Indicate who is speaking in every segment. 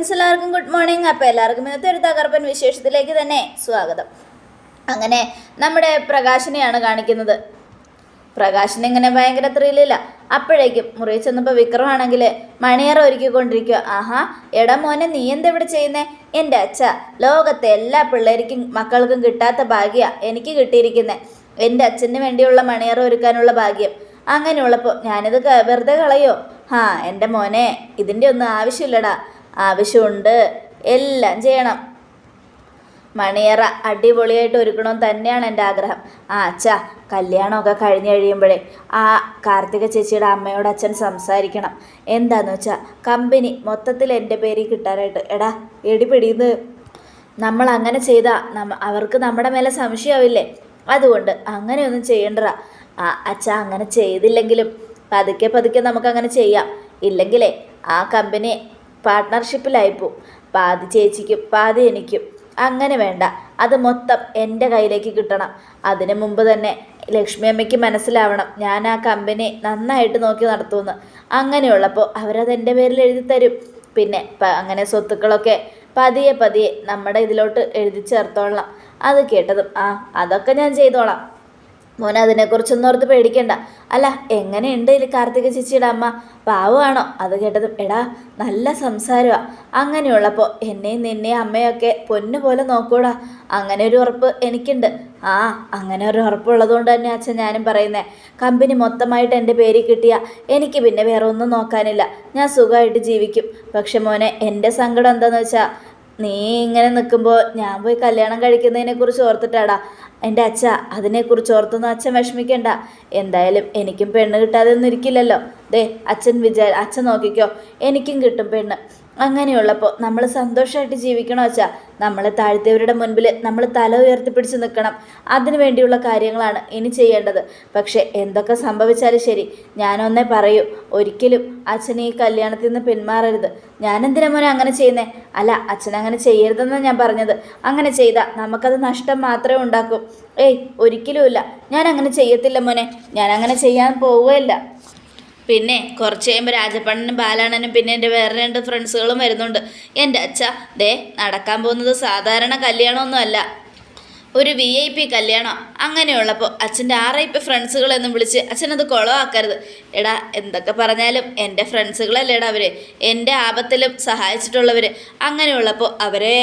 Speaker 1: Friends എല്ലാവർക്കും good morning അപ്പോൾ എല്ലാവർക്കും ഇന്നത്തെ ഒരു തകർപ്പൻ വിശേഷത്തിലേക്ക് തന്നെ സ്വാഗതം. അങ്ങനെ നമ്മുടെ പ്രകാശിനെയാണ് കാണിക്കുന്നത്. പ്രകാശിന് ഇങ്ങനെ ഭയങ്കര ത്രില്ലില്ല അപ്പോഴേക്കും മുറി ചെന്നപ്പോൾ വിക്രമാണെങ്കിൽ മണിയറ ഒരുക്കിക്കൊണ്ടിരിക്കുക ആഹാ എടാ മോനെ നീ എന്തെവിടെ ചെയ്യുന്നേ? എന്റെ അച്ഛ ലോകത്തെ എല്ലാ പിള്ളേർക്കും മക്കൾക്കും കിട്ടാത്ത ഭാഗ്യ എനിക്ക് കിട്ടിയിരിക്കുന്നത് എന്റെ അച്ഛന് വേണ്ടിയുള്ള മണിയറ ഒരുക്കാനുള്ള ഭാഗ്യം. അങ്ങനെയുള്ളപ്പോൾ ഞാനിത് വെറുതെ കളയോ? ആ എന്റെ മോനെ ഇതിന്റെ ഒന്നും ആവശ്യമില്ലടാ. ആവശ്യമുണ്ട്. എല്ലാം ചെയ്യണം. മണിയറ അടിപൊളിയായിട്ട് ഒരുക്കണം തന്നെയാണ് എന്റെ ആഗ്രഹം. ആ അച്ഛാ കല്യാണമൊക്കെ കഴിഞ്ഞ് കഴിയുമ്പോഴേ ആ കാർത്തിക ചേച്ചിയുടെ അമ്മയോട് അച്ഛൻ സംസാരിക്കണം. എന്താന്ന് വെച്ചാൽ കമ്പനി മൊത്തത്തിൽ എന്റെ പേരിൽ കിട്ടാനായിട്ട്. എടാ എടിപിടിന്ന് നമ്മൾ അങ്ങനെ ചെയ്താൽ നമ്മ അവർക്ക് നമ്മുടെ മേലെ സംശയമാവില്ലേ? അതുകൊണ്ട് അങ്ങനെയൊന്നും ചെയ്യണ്ട ആ അച്ഛാ അങ്ങനെ ചെയ്തില്ലെങ്കിലും പതുക്കെ പതുക്കെ നമുക്കങ്ങനെ ചെയ്യാം. ഇല്ലെങ്കിലേ ആ കമ്പനി പാർട്ട്ണർഷിപ്പിലായിപ്പോവും പാതി ചേച്ചിക്കും പാതി എനിക്കും. അങ്ങനെ വേണ്ട. അത് മൊത്തം എന്റെ കയ്യിലേക്ക് കിട്ടണം. അതിനു മുമ്പ് തന്നെ ലക്ഷ്മി അമ്മയ്ക്ക് മനസ്സിലാവണം. ഞാൻ ആ കമ്പനി നന്നായിട്ട് നോക്കി നടത്തുമെന്ന്. അങ്ങനെയുള്ളപ്പോൾ അവരത് എന്റെ പേരിൽ എഴുതി തരും. പിന്നെ അങ്ങനെ സ്വത്തുക്കളൊക്കെ പതിയെ പതിയെ നമ്മുടെ ഇതിലോട്ട് എഴുതി ചേർത്തോളാം അത് കേട്ടതും ആ അതൊക്കെ ഞാൻ ചെയ്തോളാം. മോനെ അതിനെക്കുറിച്ചൊന്നും ഓർത്ത് പേടിക്കണ്ട. അല്ല എങ്ങനെയുണ്ട് ഇതിൽ കാർത്തിക ചേച്ചിയുടെ അമ്മ? പാവമാണോ? അത് കേട്ടതും എടാ നല്ല സംസാരമാണ് അങ്ങനെയുള്ളപ്പോൾ എന്നെയും നിന്നെയും അമ്മയൊക്കെ പൊന്നു പോലെ നോക്കൂടാ. അങ്ങനെ ഒരു ഉറപ്പ് എനിക്കുണ്ട്. ആ അങ്ങനെ ഒരു ഉറപ്പുള്ളതുകൊണ്ട് തന്നെ അച്ഛൻ ഞാനും പറയുന്നേ. കമ്പനി മൊത്തമായിട്ട് എന്റെ പേര് കിട്ടിയ എനിക്ക് പിന്നെ വേറെ ഒന്നും നോക്കാനില്ല. ഞാൻ സുഖമായിട്ട് ജീവിക്കും. പക്ഷെ മോനെ എന്റെ സങ്കടം എന്താണെന്ന് വെച്ചാൽ നീ ഇങ്ങനെ നിൽക്കുമ്പോൾ ഞാൻ പോയി കല്യാണം കഴിക്കുന്നതിനെക്കുറിച്ച് ഓർത്തിട്ടാടാ. എന്റെ അച്ഛ അതിനെക്കുറിച്ച് ഓർത്തൊന്നും അച്ഛൻ വിഷമിക്കേണ്ട. എന്തായാലും എനിക്കും പെണ്ണ് കിട്ടാതെ ഒന്നും ഇരിക്കില്ലല്ലോ. ദേ അച്ഛൻ വിചാ അച്ഛൻ നോക്കിക്കോ. എനിക്കും കിട്ടും പെണ്ണ്. അങ്ങനെയുള്ളപ്പോൾ നമ്മൾ സന്തോഷമായിട്ട് ജീവിക്കണോ വെച്ചാൽ നമ്മൾ താഴ്ത്തിയവരുടെ മുൻപിൽ നമ്മൾ തല ഉയർത്തിപ്പിടിച്ച് നിൽക്കണം അതിനു വേണ്ടിയുള്ള കാര്യങ്ങളാണ് ഇനി ചെയ്യേണ്ടത്. പക്ഷേ എന്തൊക്കെ സംഭവിച്ചാലും ശരി ഞാനൊന്നേ പറയൂ. ഒരിക്കലും അച്ഛൻ ഈ കല്യാണത്തിൽ നിന്ന് പിന്മാറരുത്. ഞാനെന്തിനാ മോനെ അങ്ങനെ ചെയ്യുന്നേ? അല്ല അച്ഛൻ അങ്ങനെ ചെയ്യരുതെന്നാണ് ഞാൻ പറഞ്ഞത്. അങ്ങനെ ചെയ്താൽ നമുക്കത് നഷ്ടം മാത്രമേ ഉണ്ടാക്കൂ. ഏയ് ഒരിക്കലുമില്ല. ഞാൻ അങ്ങനെ ചെയ്യത്തില്ല മോനെ. ഞാൻ അങ്ങനെ ചെയ്യാൻ പോവുകയില്ല. പിന്നെ കുറച്ച് കഴിയുമ്പോൾ രാജപ്പണ്ണനും ബാലാണനും പിന്നെ എന്റെ വേറെ രണ്ട് ഫ്രണ്ട്സുകളും വരുന്നുണ്ട്. എന്റെ അച്ഛ ദേ നടക്കാൻ പോകുന്നത് സാധാരണ കല്യാണമൊന്നുമല്ല. ഒരു വി ഐ പി കല്യാണം അങ്ങനെയുള്ളപ്പോൾ അച്ഛന്റെ ആർ ഐ പി ഫ്രണ്ട്സുകളെന്നും വിളിച്ച് അച്ഛനത് കുളമാക്കരുത് എടാ എന്തൊക്കെ പറഞ്ഞാലും എന്റെ ഫ്രണ്ട്സുകളല്ലേടാ അവർ എന്റെ ആപത്തിലും സഹായിച്ചിട്ടുള്ളവർ അങ്ങനെയുള്ളപ്പോൾ അവരെ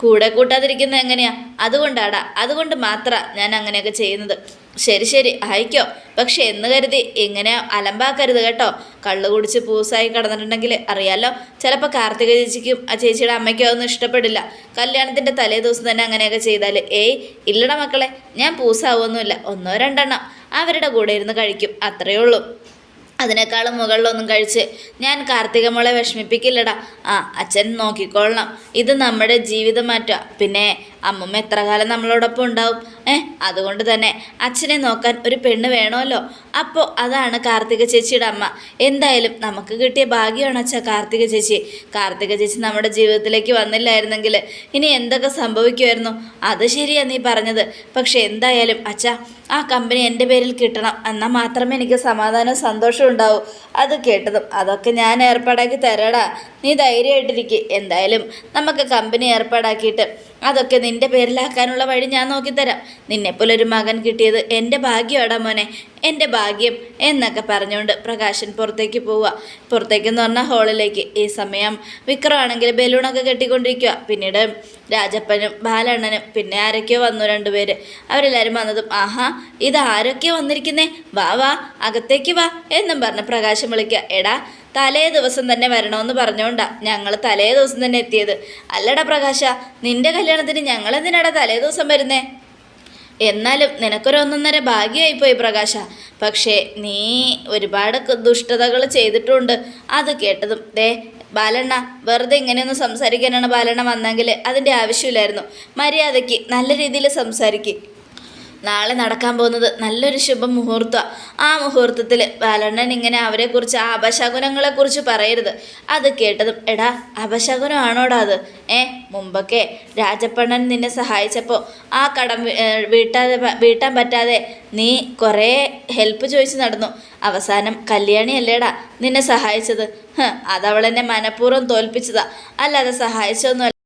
Speaker 1: കൂടെ കൂട്ടാതിരിക്കുന്നത് എങ്ങനെയാ? അതുകൊണ്ടാടാ അതുകൊണ്ട് മാത്രാ ഞാൻ അങ്ങനെയൊക്കെ ചെയ്യുന്നത്. ശരി ശരി അയക്കോ. പക്ഷെ എന്ന് കരുതി ഇങ്ങനെ അലമ്പാക്കരുത് കേട്ടോ. കള്ളു കുടിച്ച് പൂസായി കിടന്നിട്ടുണ്ടെങ്കിൽ അറിയാലോ ചിലപ്പോൾ കാർത്തിക ചേച്ചിക്കും ആ ചേച്ചിയുടെ അമ്മയ്ക്കോ ഒന്നും ഇഷ്ടപ്പെടില്ല. കല്യാണത്തിന്റെ തലേ ദിവസം തന്നെ അങ്ങനെയൊക്കെ ചെയ്താൽ ഏയ് ഇല്ലട മക്കളെ ഞാൻ പൂസാവൊന്നുമില്ല. ഒന്നോ രണ്ടെണ്ണം അവരുടെ കൂടെ ഇരുന്ന് കഴിക്കും അത്രയേ ഉള്ളൂ. അതിനേക്കാളും മുകളിലൊന്നും കഴിച്ച് ഞാൻ കാർത്തിക മോളെ വിഷമിപ്പിക്കില്ലടാ. ആ അച്ഛൻ നോക്കിക്കൊള്ളണം. ഇത് നമ്മുടെ ജീവിതം മാറ്റുക പിന്നെ അമ്മമ്മ എത്ര കാലം നമ്മളോടൊപ്പം ഉണ്ടാവും? ഏ അതുകൊണ്ട് തന്നെ അച്ഛനെ നോക്കാൻ ഒരു പെണ്ണ് വേണമല്ലോ. അപ്പോൾ അതാണ് കാർത്തിക ചേച്ചിയുടെ അമ്മ. എന്തായാലും നമുക്ക് കിട്ടിയ ഭാഗ്യമാണ് അച്ഛാ കാർത്തിക ചേച്ചി. കാർത്തിക ചേച്ചി നമ്മുടെ ജീവിതത്തിലേക്ക് വന്നില്ലായിരുന്നെങ്കിൽ ഇനി എന്തൊക്കെ സംഭവിക്കുമായിരുന്നു? അത് ശരിയാ നീ പറഞ്ഞത്. പക്ഷെ എന്തായാലും അച്ഛാ ആ കമ്പനി എന്റെ പേരിൽ കിട്ടണം. എന്നാൽ മാത്രമേ എനിക്ക് സമാധാനവും സന്തോഷവും ഉണ്ടാവൂ. അത് കേട്ടതും അതൊക്കെ ഞാൻ ഏർപ്പാടാക്കി തരാടാ. നീ ധൈര്യമായിട്ടിരിക്കുക എന്തായാലും നമുക്ക് കമ്പനി ഏർപ്പാടാക്കിയിട്ട് അതൊക്കെ നിന്റെ പേരിലാക്കാനുള്ള വഴി ഞാൻ നോക്കിത്തരാം. നിന്നെപ്പോലൊരു മകൻ കിട്ടിയത് എന്റെ ഭാഗ്യമാടാ മോനെ. എന്റെ ഭാഗ്യം എന്നൊക്കെ പറഞ്ഞുകൊണ്ട് പ്രകാശൻ പുറത്തേക്ക് പോവുക. പുറത്തേക്കെന്ന് പറഞ്ഞാൽ ഹാളിലേക്ക് ഈ സമയം വിക്രമാണെങ്കിൽ ബലൂണൊക്കെ കെട്ടിക്കൊണ്ടിരിക്കുക പിന്നീട് രാജപ്പനും ബാലണ്ണനും പിന്നെ ആരൊക്കെയോ വന്നു രണ്ടുപേര്. അവരെല്ലാവരും വന്നതും ആഹാ ഇത് ആരൊക്കെയോ വന്നിരിക്കുന്നേ? വാ വാ അകത്തേക്ക് വാ എന്നും പറഞ്ഞ് പ്രകാശം വിളിക്കുക. എടാ തലേ ദിവസം തന്നെ വരണമെന്ന് പറഞ്ഞോണ്ടാ ഞങ്ങൾ തലേ ദിവസം തന്നെ എത്തിയത്. അല്ലട പ്രകാശ നിന്റെ കല്യാണത്തിന് ഞങ്ങൾ എന്തിനാടാ തലേ ദിവസം വരുന്നേ? എന്നാലും നിനക്കൊരു ഒന്നൊന്നര ഭാഗ്യമായിപ്പോയി പ്രകാശ. പക്ഷേ നീ ഒരുപാട് ദുഷ്ടതകൾ ചെയ്തിട്ടുണ്ട്. അത് കേട്ടതും ദേ ബാലണ്ണ വെറുതെ ഇങ്ങനെയൊന്നും സംസാരിക്കാനാണ് ബാലണ്ണ വന്നെങ്കിൽ അതിന്റെ ആവശ്യമില്ലായിരുന്നു. മര്യാദയ്ക്ക് നല്ല രീതിയിൽ സംസാരിക്കുക നാളെ നടക്കാൻ പോകുന്നത് നല്ലൊരു ശുഭ മുഹൂർത്തമാണ് ആ മുഹൂർത്തത്തിൽ ബാലണ്ണൻ ഇങ്ങനെ അവരെക്കുറിച്ച് ആ അപശകുനങ്ങളെക്കുറിച്ച് പറയരുത്. അത് കേട്ടതും എടാ അപശകുനമാണോടാ അത്? ഏ മുമ്പൊക്കെ രാജപ്പണ്ണൻ നിന്നെ സഹായിച്ചപ്പോൾ ആ കടം വീട്ടാതെ വീട്ടാൻ പറ്റാതെ നീ കുറേ ഹെൽപ്പ് ചോദിച്ച് നടന്നു. അവസാനം കല്യാണി അല്ലേടാ നിന്നെ സഹായിച്ചത്? അതവളെന്നെ മനഃപൂർവം തോൽപ്പിച്ചതാ. അല്ലാതെ സഹായിച്ചൊന്നും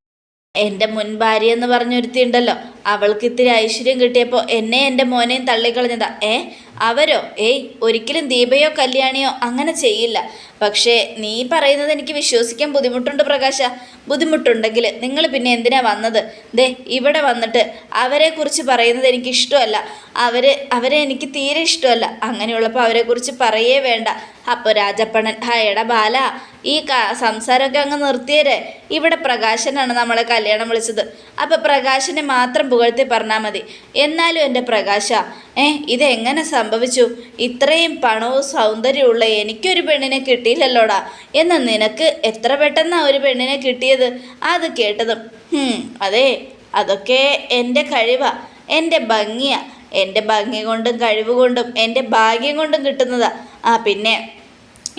Speaker 1: എന്റെ മുൻ ഭാര്യ എന്ന് പറഞ്ഞൊരുത്തിയുണ്ടല്ലോ. അവൾക്ക് ഇത്തിരി ഐശ്വര്യം കിട്ടിയപ്പോൾ എന്നെ എന്റെ മോനെയും തള്ളിക്കളഞ്ഞതാ. ഏ? അവരോ? ഏയ് ഒരിക്കലും ദീപയോ കല്യാണിയോ അങ്ങനെ ചെയ്യില്ല. പക്ഷേ നീ പറയുന്നത് എനിക്ക് വിശ്വസിക്കാൻ ബുദ്ധിമുട്ടുണ്ട് പ്രകാശ. ബുദ്ധിമുട്ടുണ്ടെങ്കിൽ നിങ്ങൾ പിന്നെ എന്തിനാ വന്നത്? ദേ ഇവിടെ വന്നിട്ട് അവരെക്കുറിച്ച് പറയുന്നത് എനിക്ക് ഇഷ്ടമല്ല. അവർ അവരെ എനിക്ക് തീരെ ഇഷ്ടമല്ല. അങ്ങനെയുള്ളപ്പോൾ അവരെക്കുറിച്ച് പറയേ വേണ്ട. അപ്പോൾ രാജപ്പണൻ ഹാ എടാ ബാല ഈ സംസാരമൊക്കെ അങ്ങ് നിർത്തിയരെ. ഇവിടെ പ്രകാശനാണ് നമ്മളെ കല്യാണം വിളിച്ചത്. അപ്പോൾ പ്രകാശനെ മാത്രം പുകഴ്ത്തി പറഞ്ഞാൽ മതി. എന്നാലും എന്റെ പ്രകാശ ഏഹ് ഇതെങ്ങനെ സംഭവിച്ചു. ഇത്രയും പണവും സൗന്ദര്യമുള്ള എനിക്കൊരു പെണ്ണിനെ കിട്ടിയില്ലല്ലോടാ. എന്ന് നിനക്ക് എത്ര പെട്ടെന്നാണ് ഒരു പെണ്ണിനെ കിട്ടിയത്? അത് കേട്ടതും "ഹും, അതെ അതൊക്കെ എന്റെ കഴിവാ. എന്റെ ഭംഗിയാ. എന്റെ ഭംഗി കൊണ്ടും കഴിവ് കൊണ്ടും എന്റെ ഭാഗ്യം കൊണ്ടും കിട്ടുന്നതാ. ആ പിന്നെ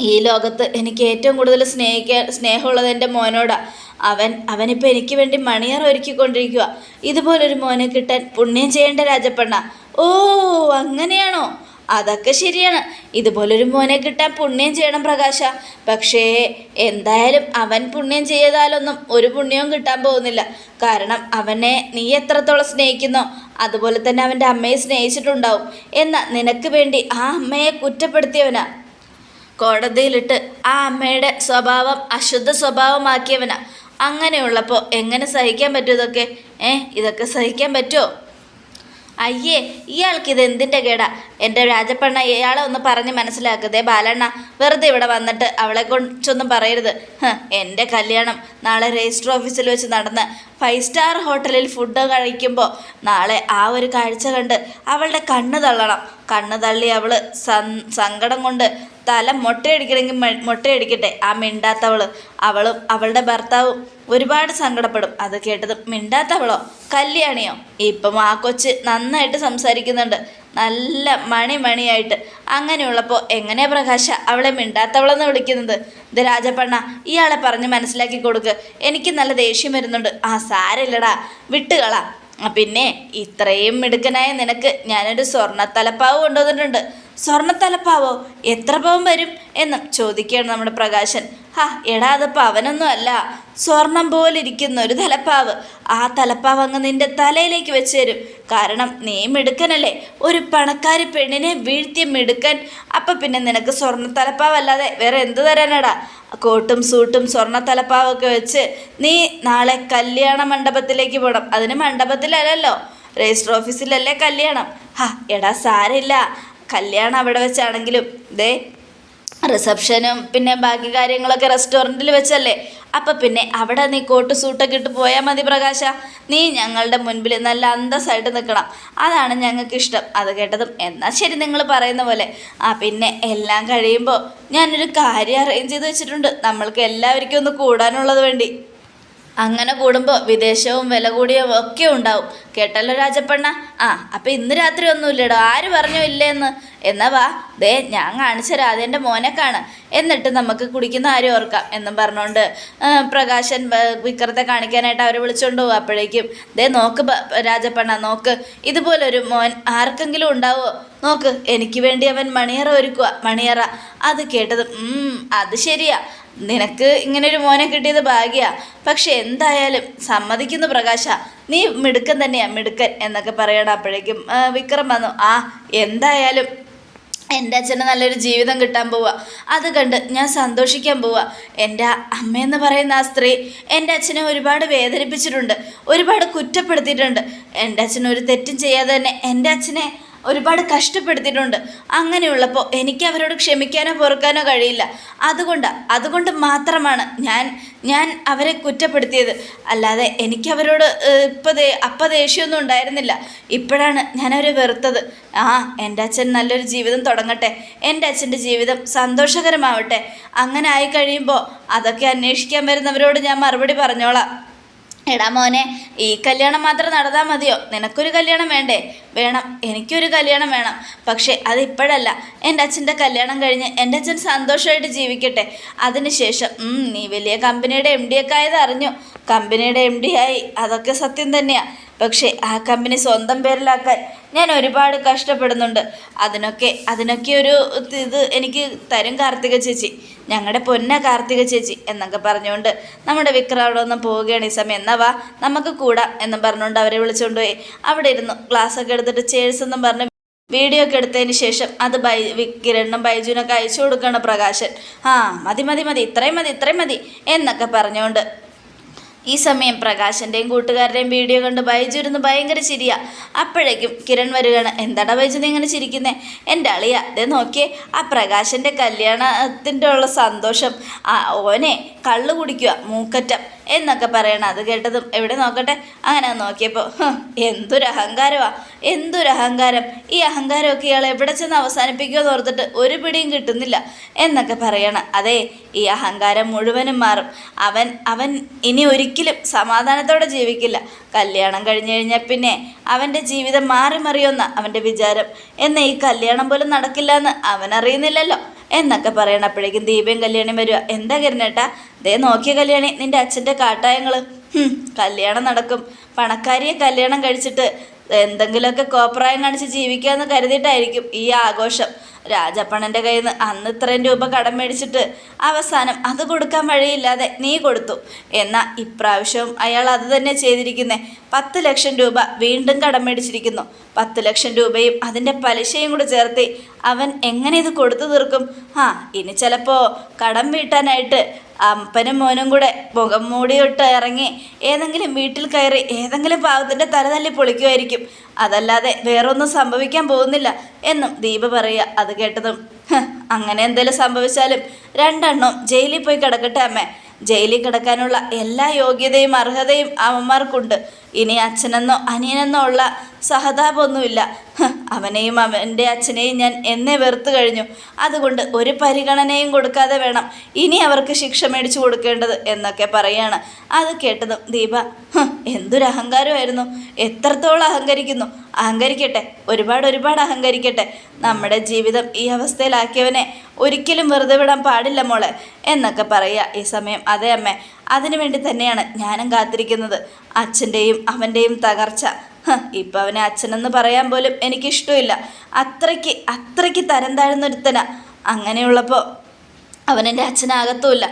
Speaker 1: ഈ ലോകത്ത് എനിക്ക് ഏറ്റവും കൂടുതൽ സ്നേഹിക്കാൻ സ്നേഹമുള്ളത് എന്റെ മോനോടാ. അവൻ അവനിപ്പോൾ എനിക്ക് വേണ്ടി മണിയറ ഒരുക്കിക്കൊണ്ടിരിക്കുക ഇതുപോലൊരു മോനെ കിട്ടാൻ പുണ്യം ചെയ്യേണ്ട രാജപ്പണ്ണ. ഓ അങ്ങനെയാണോ? അതൊക്കെ ശരിയാണ്. ഇതുപോലൊരു മോനെ കിട്ടാൻ പുണ്യം ചെയ്യണം പ്രകാശ. പക്ഷേ എന്തായാലും അവൻ പുണ്യം ചെയ്താലൊന്നും ഒരു പുണ്യവും കിട്ടാൻ പോകുന്നില്ല. കാരണം അവനെ നീ എത്രത്തോളം സ്നേഹിക്കുന്നോ അതുപോലെ തന്നെ അവന്റെ അമ്മയെ സ്നേഹിച്ചിട്ടുണ്ടാവും. എന്നാൽ നിനക്ക് വേണ്ടി ആ അമ്മയെ കുറ്റപ്പെടുത്തിയവനാ? കോടതിയിലിട്ട് ആ അമ്മയുടെ സ്വഭാവം അശുദ്ധ സ്വഭാവമാക്കിയവനാ. അങ്ങനെയുള്ളപ്പോൾ എങ്ങനെ സഹിക്കാൻ പറ്റും ഇതൊക്കെ? ഏ ഇതൊക്കെ സഹിക്കാൻ പറ്റുമോ അയ്യേ ഇയാൾക്ക് ഇത് എന്തിന്റെ കേടാ? എന്റെ രാജപ്പണ്ണ ഇയാളെ ഒന്ന് പറഞ്ഞ് മനസ്സിലാക്കതേ ബാലണ്ണ വെറുതെ ഇവിടെ വന്നിട്ട് അവളെ കുറിച്ചൊന്നും പറയരുത്. എന്റെ കല്യാണം നാളെ രജിസ്റ്റർ ഓഫീസിൽ വെച്ച് നടന്ന് ഫൈവ് സ്റ്റാർ ഹോട്ടലിൽ ഫുഡ് കഴിക്കുമ്പോൾ നാളെ ആ ഒരു കാഴ്ച കണ്ട് അവളുടെ കണ്ണ് തള്ളണം. കണ്ണ് തള്ളി അവൾ സങ്കടം കൊണ്ട് തല മൊട്ടയടിക്കണമെങ്കിൽ മൊട്ടയടിക്കട്ടെ. ആ മിണ്ടാത്തവൾ അവളും അവളുടെ ഭർത്താവും ഒരുപാട് സങ്കടപ്പെടും. അത് കേട്ടത് മിണ്ടാത്തവളോ? കല്യാണിയോ? ഇപ്പം ആ കൊച്ച് നന്നായിട്ട് സംസാരിക്കുന്നുണ്ട്. നല്ല മണി മണിയായിട്ട്. അങ്ങനെയുള്ളപ്പോൾ എങ്ങനെയാ പ്രകാശ അവളെ മിണ്ടാത്തവളെന്ന് വിളിക്കുന്നത്? ഇത് രാജപ്പണ്ണ ഇയാളെ പറഞ്ഞ് മനസ്സിലാക്കി കൊടുക്ക്. എനിക്ക് നല്ല ദേഷ്യം വരുന്നുണ്ട്. ആ സാരല്ലടാ വിട്ടുകളാ പിന്നെ ഇത്രയും മിടുക്കനായ നിനക്ക് ഞാനൊരു സ്വർണത്തലപ്പാവ് കൊണ്ടുവന്നിട്ടുണ്ട്. സ്വർണത്തലപ്പാവോ എത്ര പവൻ വരും എന്ന് ചോദിക്കുകയാണ് നമ്മുടെ പ്രകാശൻ. ഹാ എടാ അത് പവനൊന്നും അല്ല. സ്വർണം പോലെ ഇരിക്കുന്ന ഒരു തലപ്പാവ്. ആ തലപ്പാവ് അങ്ങ് നിന്റെ തലയിലേക്ക് വെച്ച് തരും. കാരണം നീ ഒരു പണക്കാരി പെണ്ണിനെ വീഴ്ത്തിയ മിടുക്കൻ. അപ്പം പിന്നെ നിനക്ക് സ്വർണ തലപ്പാവല്ലാതെ വേറെ എന്ത് തരാനടാ? കോട്ടും സൂട്ടും സ്വർണ തലപ്പാവൊക്കെ വെച്ച് നീ നാളെ കല്യാണ മണ്ഡപത്തിലേക്ക് പോകണം അതിന് മണ്ഡപത്തിലല്ലല്ലോ. രജിസ്റ്റർ ഓഫീസിലല്ലേ കല്യാണം. ഹാ എടാ സാരില്ല കല്യാണം അവിടെ വെച്ചാണെങ്കിലും ദേ റിസപ്ഷനും പിന്നെ ബാക്കി കാര്യങ്ങളൊക്കെ റെസ്റ്റോറന്റിൽ വെച്ചല്ലേ? അപ്പം പിന്നെ അവിടെ നീ കോട്ട് സൂട്ടൊക്കെ ഇട്ട് പോയാൽ മതി പ്രകാശ. നീ ഞങ്ങളുടെ മുൻപിൽ നല്ല അന്തസ്സായിട്ട് നിൽക്കണം. അതാണ് ഞങ്ങൾക്ക് ഇഷ്ടം അത് കേട്ടതും എന്നാൽ ശരി നിങ്ങൾ പറയുന്ന പോലെ. ആ പിന്നെ എല്ലാം കഴിയുമ്പോൾ ഞാനൊരു കാര്യം അറേഞ്ച് ചെയ്ത് വെച്ചിട്ടുണ്ട്. നമ്മൾക്ക് എല്ലാവർക്കും ഒന്ന് കൂടാനുള്ളത് വേണ്ടി. അങ്ങനെ കൂടുമ്പോൾ വിദേശവും വില കൂടിയവും ഒക്കെ ഉണ്ടാവും. കേട്ടല്ലോ രാജപ്പണ്ണ? ആ അപ്പം ഇന്ന് രാത്രി ഒന്നുമില്ലടോ. ആര് പറഞ്ഞു ഇല്ലേന്ന്. എന്നാ വാ ദേ ഞാൻ കാണിച്ച രാധേന്റെ മോനെ എന്നിട്ട് നമുക്ക് കുടിക്കുന്ന ആരും ഓർക്കാം എന്നും പറഞ്ഞുകൊണ്ട് പ്രകാശൻ വിക്രത്തെ കാണിക്കാനായിട്ട് അവരെ വിളിച്ചുകൊണ്ട് പോകും അപ്പോഴേക്കും. ദേ നോക്ക് രാജപ്പണ്ണ നോക്ക്. ഇതുപോലൊരു മോൻ ആർക്കെങ്കിലും ഉണ്ടാവോ? നോക്ക് എനിക്ക് വേണ്ടി അവൻ മണിയറ ഒരുക്കുക മണിയറ. അത് കേട്ടത് അത് ശരിയാ. നിനക്ക് ഇങ്ങനെ ഒരു മോനെ കിട്ടിയത് ഭാഗ്യ. പക്ഷെ എന്തായാലും സമ്മതിക്കുന്നു പ്രകാശ. നീ മിടുക്കൻ തന്നെയാ മിടുക്കൻ എന്നൊക്കെ പറയണം അപ്പോഴേക്കും വിക്രം വന്നു. ആ എന്തായാലും എന്റെ അച്ഛന് നല്ലൊരു ജീവിതം കിട്ടാൻ പോവുക അത് കണ്ട് ഞാൻ സന്തോഷിക്കാൻ പോവുക എന്റെ അമ്മയെന്ന് പറയുന്ന ആ സ്ത്രീ എന്റെ അച്ഛനെ ഒരുപാട് വേദനിപ്പിച്ചിട്ടുണ്ട് ഒരുപാട് കുറ്റപ്പെടുത്തിയിട്ടുണ്ട്. എന്റെ അച്ഛൻ ഒരു തെറ്റും ചെയ്യാതെ തന്നെ എന്റെ അച്ഛനെ ഒരുപാട് കഷ്ടപ്പെടുത്തിയിട്ടുണ്ട്. അങ്ങനെയുള്ളപ്പോൾ എനിക്ക് അവരോട് ക്ഷമിക്കാനോ പൊറുക്കാനോ കഴിയില്ല. അതുകൊണ്ട് അതുകൊണ്ട് മാത്രമാണ് ഞാൻ ഞാൻ അവരെ കുറ്റപ്പെടുത്തിയത്. അല്ലാതെ എനിക്ക് അവരോട് ഇപ്പോൾ ദേ അപ്പം ദേഷ്യമൊന്നും ഉണ്ടായിരുന്നില്ല. ഇപ്പോഴാണ് ഞാനവരെ വെറുത്തത്. ആ എന്റെ അച്ഛൻ നല്ലൊരു ജീവിതം തുടങ്ങട്ടെ. എന്റെ അച്ഛന്റെ ജീവിതം സന്തോഷകരമാവട്ടെ. അങ്ങനെ ആയി കഴിയുമ്പോൾ അതൊക്കെ അന്വേഷിക്കാൻ വരുന്നവരോട് ഞാൻ മറുപടി പറഞ്ഞോളാം. എടാ മോനെ ഈ കല്യാണം മാത്രം നടന്നാൽ മതിയോ? നിനക്കൊരു കല്യാണം വേണ്ടേ? വേണം എനിക്കൊരു കല്യാണം വേണം. പക്ഷേ അതിപ്പോഴല്ല. എന്റെ അച്ഛന്റെ കല്യാണം കഴിഞ്ഞ് എന്റെ അച്ഛൻ സന്തോഷമായിട്ട് ജീവിക്കട്ടെ. അതിനുശേഷം നീ വലിയ കമ്പനിയുടെ എം ഡി ഒക്കെ ആയത് അറിഞ്ഞു. കമ്പനിയുടെ എം ഡി ആയി. അതൊക്കെ സത്യം തന്നെയാണ് പക്ഷേ ആ കമ്പനി സ്വന്തം പേരിലാക്കാൻ ഞാൻ ഒരുപാട് കഷ്ടപ്പെടുന്നുണ്ട്. അതിനൊക്കെ അതിനൊക്കെ ഒരു ഇത് എനിക്ക് തരും കാർത്തിക ചേച്ചി. ഞങ്ങളുടെ പൊന്ന കാർത്തിക ചേച്ചി എന്നൊക്കെ പറഞ്ഞുകൊണ്ട് നമ്മുടെ വിക്രം അവിടെ പോവുകയാണ് ഈ സമയം. എന്നാ വാ നമുക്ക് കൂടാം എന്നും പറഞ്ഞുകൊണ്ട് അവരെ വിളിച്ചുകൊണ്ട് പോയി. അവിടെ ഇരുന്നു ഗ്ലാസ്സൊക്കെ എടുത്തിട്ട് ചേഴ്സ് എന്നും പറഞ്ഞ് വീഡിയോ ഒക്കെ എടുത്തതിന് ശേഷം അത് ബൈ കിരണ്ണും ബൈജുവിനൊക്കെ അയച്ചു കൊടുക്കുകയാണ് പ്രകാശൻ. ആ മതി മതി മതി ഇത്രയും മതി ഇത്രയും മതി എന്നൊക്കെ പറഞ്ഞുകൊണ്ട് ഈ സമയം പ്രകാശന്റെയും കൂട്ടുകാരുടെയും വീഡിയോ കണ്ട് ബൈജു ഇരുന്ന് ഭയങ്കര ചിരിയാ. അപ്പോഴേക്കും കിരൺ വരികയാണ്. എന്താടാ ബൈജു നീ ഇങ്ങനെ ചിരിക്കുന്നേ? എന്റെ അളിയ ദേ നോക്കിയേ ആ പ്രകാശന്റെ കല്യാണത്തിന്റെ ഉള്ള സന്തോഷം. ആ ഓനെ കള്ളു കുടിക്കുക മൂക്കറ്റം. എന്നൊക്കെ പറയണം. അത് കേട്ടതും എവിടെ നോക്കട്ടെ? അങ്ങനെ നോക്കിയപ്പോൾ എന്തൊരു അഹങ്കാരമാ എന്തൊരു അഹങ്കാരം. ഈ അഹങ്കാരമൊക്കെ ഇയാൾ എവിടെ ചെന്ന് അവസാനിപ്പിക്കുമെന്ന് ഓർത്തിട്ട് ഒരു പിടിയും കിട്ടുന്നില്ല എന്നൊക്കെ പറയണം. അതെ ഈ അഹങ്കാരം മുഴുവനും മാറും. അവൻ അവൻ ഇനി ഒരിക്കലും സമാധാനത്തോടെ ജീവിക്കില്ല. കല്യാണം കഴിഞ്ഞു കഴിഞ്ഞാൽ പിന്നെ അവന്റെ ജീവിതം മാറി മറിയുമെന്ന അവന്റെ വിചാരം. എന്നാൽ ഈ കല്യാണം പോലും നടക്കില്ല എന്ന് അവനറിയുന്നില്ലല്ലോ. എന്നൊക്കെ പറയണം അപ്പോഴേക്കും ദീപയും കല്യാണി വരിക. എന്താ കരുന്നേട്ടാ ദേ നോക്കിയ കല്യാണി നിന്റെ അച്ഛന്റെ കാട്ടായങ്ങൾ കല്യാണം നടക്കും. പണക്കാരിയെ കല്യാണം കഴിച്ചിട്ട് എന്തെങ്കിലുമൊക്കെ കോപ്രായം കാണിച്ച് ജീവിക്കാമെന്ന് കരുതിയിട്ടായിരിക്കും ഈ ആഘോഷം. രാജപ്പണന്റെ കയ്യിൽ നിന്ന് അന്ന് ഇത്രയും രൂപ കടം മേടിച്ചിട്ട് അവസാനം അത് കൊടുക്കാൻ വഴിയില്ലാതെ നീ കൊടുത്തു. എന്നാൽ ഇപ്രാവശ്യവും അയാൾ അത് തന്നെ ചെയ്തിരിക്കുന്നേ. പത്ത് ലക്ഷം രൂപ വീണ്ടും കടം മേടിച്ചിരിക്കുന്നു. പത്ത് ലക്ഷം രൂപയും അതിന്റെ പലിശയും കൂടി ചേർത്ത് അവൻ എങ്ങനെ ഇത് കൊടുത്തു തീർക്കും? ആ ഇനി ചിലപ്പോൾ കടം വീട്ടാനായിട്ട് അപ്പനും മോനും കൂടെ മുഖം മൂടിയിട്ട് ഇറങ്ങി ഏതെങ്കിലും വീട്ടിൽ കയറി ഏതെങ്കിലും പാവത്തിന്റെ തല തല്ലി പൊളിക്കുമായിരിക്കും. അതല്ലാതെ വേറൊന്നും സംഭവിക്കാൻ പോകുന്നില്ല എന്നും ദീപ പറയുക. അത് കേട്ടതും അങ്ങനെ എന്തെങ്കിലും സംഭവിച്ചാലും രണ്ടെണ്ണം ജയിലിൽ പോയി കിടക്കട്ടെ അമ്മേ. ജയിലിൽ കിടക്കാനുള്ള എല്ലാ യോഗ്യതയും അർഹതയും അവന്മാർക്കുണ്ട്. ഇനി അച്ഛനെന്നോ അനിയനെന്നോ ഉള്ള സഹതാപമൊന്നുമില്ല. അവനെയും അവന്റെ അച്ഛനെയും ഞാൻ എന്നെ വെറുത്തു കഴിഞ്ഞു. അതുകൊണ്ട് ഒരു പരിഗണനയും കൊടുക്കാതെ വേണം ഇനി അവർക്ക് ശിക്ഷ മേടിച്ചു കൊടുക്കേണ്ടത് എന്നൊക്കെ പറയാണ്. അത് കേട്ടതും ദീപ "ഹ്, എന്തൊരു അഹങ്കാരമായിരുന്നു. എത്രത്തോളം അഹങ്കരിക്കുന്നു. അഹങ്കരിക്കട്ടെ ഒരുപാട് ഒരുപാട് അഹങ്കരിക്കട്ടെ. നമ്മുടെ ജീവിതം ഈ അവസ്ഥയിലാക്കിയവനെ ഒരിക്കലും വെറുതെ വിടാൻ പാടില്ല മോളെ എന്നൊക്കെ പറയുക ഈ സമയം. അതെ അമ്മ അതിനു വേണ്ടി തന്നെയാണ് ഞാനും കാത്തിരിക്കുന്നത്. അച്ഛന്റെയും അവന്റെയും തകർച്ച. ഇപ്പം അവനെ അച്ഛനെന്ന് പറയാൻ പോലും എനിക്കിഷ്ടമില്ല. അത്രയ്ക്ക് അത്രയ്ക്ക് തരം താഴ്ന്നൊരുത്തനാ അങ്ങനെയുള്ളപ്പോൾ അവനെന്റെ അച്ഛനാകത്തുമില്ല.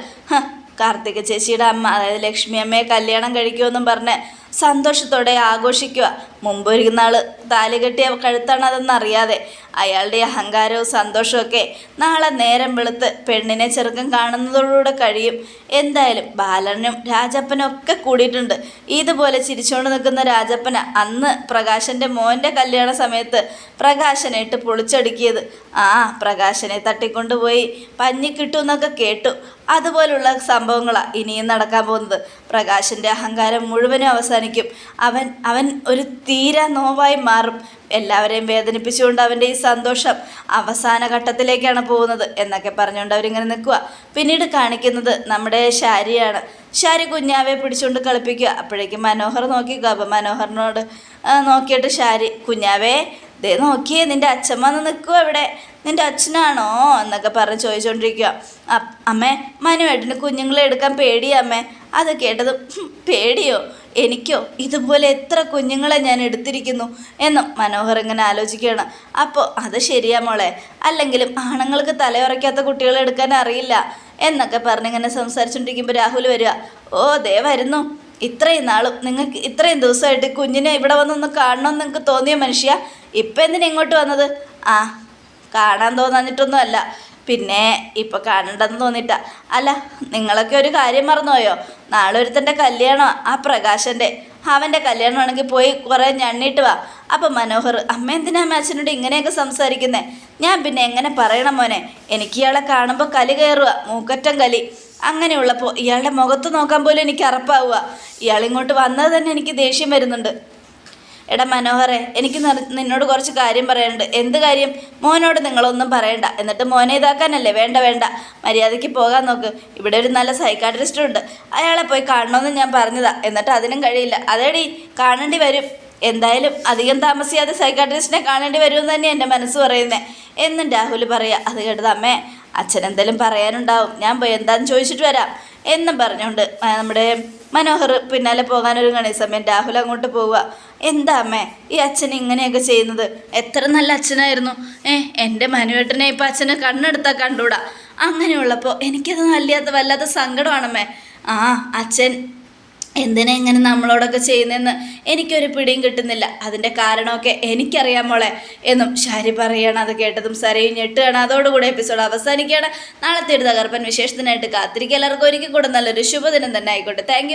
Speaker 1: കാർത്തിക ചേച്ചിയുടെ അമ്മ അതായത് ലക്ഷ്മി അമ്മയെ കല്യാണം കഴിക്കുമെന്നും പറഞ്ഞ് സന്തോഷത്തോടെ ആഘോഷിക്കുക. മുമ്പൊരു നാൾ താലി കെട്ടിയ കഴുത്താണ് അതെന്ന് അറിയാതെ അയാളുടെ അഹങ്കാരവും സന്തോഷമൊക്കെ നാളെ നേരം വെളുത്ത് പെണ്ണിനെ ചെറുക്കം കാണുന്നതോടുകൂടെ കഴിയും. എന്തായാലും ബാലനും രാജപ്പനും ഒക്കെ കൂടിയിട്ടുണ്ട്. ഇതുപോലെ ചിരിച്ചുകൊണ്ട് നിൽക്കുന്ന രാജപ്പന അന്ന് പ്രകാശന്റെ മോന്റെ കല്യാണ സമയത്ത് പ്രകാശനെ ഇട്ട് പൊളിച്ചടുക്കിയത്. ആ പ്രകാശനെ തട്ടിക്കൊണ്ടുപോയി പഞ്ഞി കിട്ടുമെന്നൊക്കെ കേട്ടു. അതുപോലുള്ള സംഭവങ്ങളാണ് ഇനിയും നടക്കാൻ പോകുന്നത്. പ്രകാശന്റെ അഹങ്കാരം മുഴുവനും അവസാനിക്കും. അവൻ അവൻ ഒരു തീരാ നോവായി മാറും. എല്ലാവരെയും വേദനിപ്പിച്ചുകൊണ്ട് അവന്റെ ഈ സന്തോഷം അവസാന ഘട്ടത്തിലേക്കാണ് പോകുന്നത് എന്നൊക്കെ പറഞ്ഞുകൊണ്ട് അവരിങ്ങനെ നിൽക്കുക. പിന്നീട് കാണിക്കുന്നത് നമ്മുടെ ശാരിയാണ്. ശാരി കുഞ്ഞാവെ പിടിച്ചുകൊണ്ട് കളിപ്പിക്കുക. അപ്പോഴേക്കും മനോഹർ നോക്കിക്കുക അപ്പം മനോഹറിനോട് നോക്കിയിട്ട് ശാരി കുഞ്ഞാവേ ദേ നോക്കിയേ നിന്റെ അച്ഛൻ വന്ന് നിൽക്കുക ഇവിടെ. നിന്റെ അച്ഛനാണോ? എന്നൊക്കെ പറഞ്ഞ് ചോദിച്ചുകൊണ്ടിരിക്കുക അമ്മേ മനുവേട്ടന് കുഞ്ഞുങ്ങളെ എടുക്കാൻ പേടിയാ അമ്മേ. അത് കേട്ടതും പേടിയോ? എനിക്കോ? ഇതുപോലെ എത്ര കുഞ്ഞുങ്ങളെ ഞാൻ എടുത്തിരിക്കുന്നു എന്നും മനോഹർ ഇങ്ങനെ ആലോചിക്കുകയാണ്. അപ്പോൾ അത് ശരിയാ മോളെ. അല്ലെങ്കിലും ആണുങ്ങൾക്ക് തലയുറയ്ക്കാത്ത കുട്ടികളെ എടുക്കാൻ അറിയില്ല എന്നൊക്കെ പറഞ്ഞിങ്ങനെ സംസാരിച്ചുകൊണ്ടിരിക്കുമ്പോൾ രാഹുൽ വരിക. ഓ ദേ വരുന്നു. ഇത്രയും നാളും നിങ്ങൾക്ക് ഇത്രയും ദിവസമായിട്ട് കുഞ്ഞിനെ ഇവിടെ വന്നൊന്ന് കാണണമെന്ന് നിങ്ങൾക്ക് തോന്നിയ മനുഷ്യ? ഇപ്പം എന്തിനാ ഇങ്ങോട്ട് വന്നത്? ആ കാണാൻ തോന്നാഞ്ഞിട്ടൊന്നും അല്ല പിന്നെ ഇപ്പം കാണണ്ടെന്ന് തോന്നിയിട്ടാ. അല്ല നിങ്ങളൊക്കെ ഒരു കാര്യം മറന്നുപോയോ? നാളെ ഒരുത്തന്റെ കല്യാണം ആ പ്രകാശന്റെ അവന്റെ കല്യാണമാണെങ്കിൽ പോയി കുറേ ഞണ്ണിട്ട് വാ. അപ്പം മനോഹർ അമ്മ എന്തിനാ മാച്ചിനോട് ഇങ്ങനെയൊക്കെ സംസാരിക്കുന്നേ? ഞാൻ പിന്നെ എങ്ങനെ പറയണം മോനെ? എനിക്ക് ഇയാളെ കാണുമ്പോൾ കലി കയറുക മൂക്കറ്റം കലി. അങ്ങനെയുള്ളപ്പോൾ ഇയാളുടെ മുഖത്ത് നോക്കാൻ പോലും എനിക്ക് അറപ്പാവുക ഇയാളിങ്ങോട്ട് വന്നത് തന്നെ എനിക്ക് ദേഷ്യം വരുന്നുണ്ട്. എടാ മനോഹറെ എനിക്ക് നിന്നോട് കുറച്ച് കാര്യം പറയാനുണ്ട്. എന്ത് കാര്യം? മോനോട് നിങ്ങളൊന്നും പറയണ്ട. എന്നിട്ട് മോനെ ഇതാക്കാനല്ലേ? വേണ്ട വേണ്ട. മര്യാദയ്ക്ക് പോകാൻ നോക്ക്. ഇവിടെ ഒരു നല്ല സൈക്കാട്രിസ്റ്റ് ഉണ്ട്. അയാളെ പോയി കാണണമെന്ന് ഞാൻ പറഞ്ഞതാ. എന്നിട്ട് അതിനും കഴിയില്ല. അതേടി കാണേണ്ടി വരും. എന്തായാലും അധികം താമസിയാതെ സൈക്കാട്രിസ്റ്റിനെ കാണേണ്ടി വരുമെന്ന് തന്നെ എന്റെ മനസ്സ് പറയുന്നത് എന്നും രാഹുൽ പറയുക അത് കേട്ടത് അമ്മേ അച്ഛൻ എന്തെങ്കിലും പറയാനുണ്ടാവും. ഞാൻ പോയി എന്താന്ന് ചോദിച്ചിട്ട് വരാം. എന്നും പറഞ്ഞുകൊണ്ട് നമ്മുടെ മനോഹർ പിന്നാലെ പോകാനൊരു ഈ സമയം രാഹുൽ അങ്ങോട്ട് പോവുക. എന്താ അമ്മേ ഈ അച്ഛൻ ഇങ്ങനെയൊക്കെ ചെയ്യുന്നത്? എത്ര നല്ല അച്ഛനായിരുന്നു. ഏ എന്റെ മനുവേട്ടനെ ഇപ്പം അച്ഛനെ കണ്ണെടുത്താൽ കണ്ടൂടാ അങ്ങനെയുള്ളപ്പോൾ എനിക്കത് വല്ലാത്ത വല്ലാത്ത സങ്കടമാണമ്മേ. ആ അച്ഛൻ എന്തിനാ ഇങ്ങനെ നമ്മളോടൊക്കെ ചെയ്യുന്നതെന്ന് എനിക്കൊരു പിടിയും കിട്ടുന്നില്ല. അതിന്റെ കാരണമൊക്കെ എനിക്കറിയാം മോളെ എന്നും ഷാരി പറയുകയാണ് അത് കേട്ടതും സരയും ഞെട്ടുകയാണ് അതോടുകൂടെ എപ്പിസോഡ് അവസാനിക്കുകയാണ്. നാളത്തെ ഒരു തകർപ്പൻ വിശേഷത്തിനായിട്ട് കാത്തിരിക്കുക. എല്ലാവർക്കും ഒരിക്കൽ കൂടെ നല്ലൊരു ശുഭദിനം തന്നെ ആയിക്കോട്ടെ. താങ്ക്